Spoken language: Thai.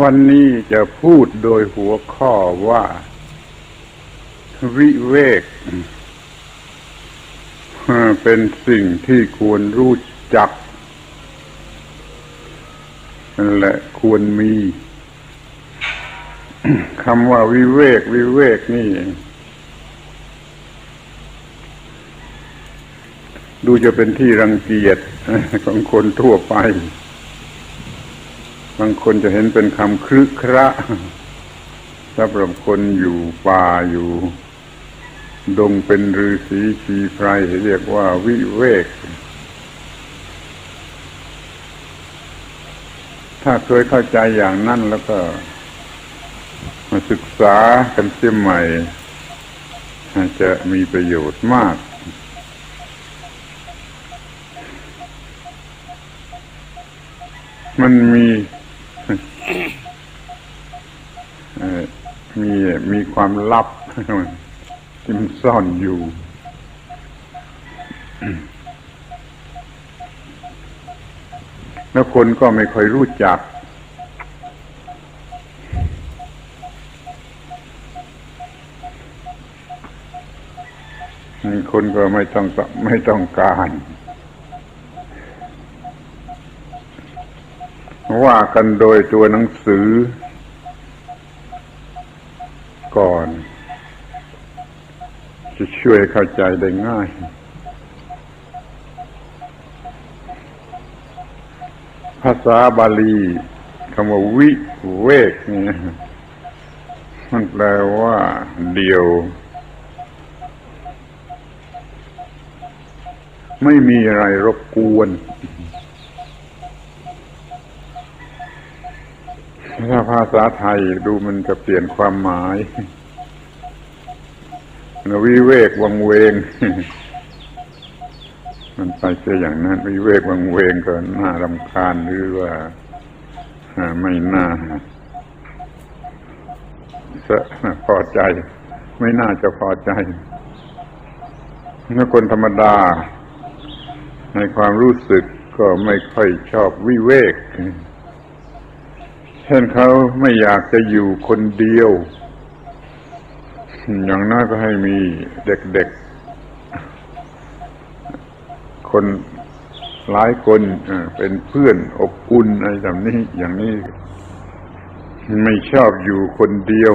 วันนี้จะพูดโดยหัวข้อว่า วิเวก เป็นสิ่งที่ควรรู้จัก และควรมีคำว่าวิเวก วิเวกนี่ ดูจะเป็นที่รังเกียจของคนทั่วไป บางคนจะเห็นเป็นคำครึกคระสำหรับคนอยู่ป่าอยู่ ดงเป็นฤาษีชีไพรเรียกว่าวิเวก ถ้าเคยเข้าใจอย่างนั้นแล้วก็ มาศึกษากันเสียใหม่จะมีประโยชน์มากมันมี มีมีความลับที่มันซ่อนอยู่แล้วคนก็ไม่ค่อยรู้จัก คนก็ไม่ต้องไม่ต้องการ ว่ากันโดยตัวหนังสือ ก่อน จะช่วยเข้าใจได้ง่ายภาษาบาลีคำว่าวิเวกเนี่ยมันแปลว่าเดียว ไม่มีอะไรรบกวน ถ้าภาษาไทยดูมันจะเปลี่ยนความหมายวิเวกวังเวง มันไปเสียอย่างนั้นวิเวกวังเวงก็น่ารำคาญหรือว่าไม่น่าพอใจ ไม่น่าจะพอใจเมื่อคนธรรมดา ในความรู้สึกก็ไม่ค่อยชอบวิเวก เช่นเขาไม่อยากจะอยู่คนเดียว อย่างน้อยก็ให้มีเด็กๆ คนหลายคนเป็นเพื่อนอบอุ่นอะไรแบบนี้อย่างนี้ ไม่ชอบอยู่คนเดียว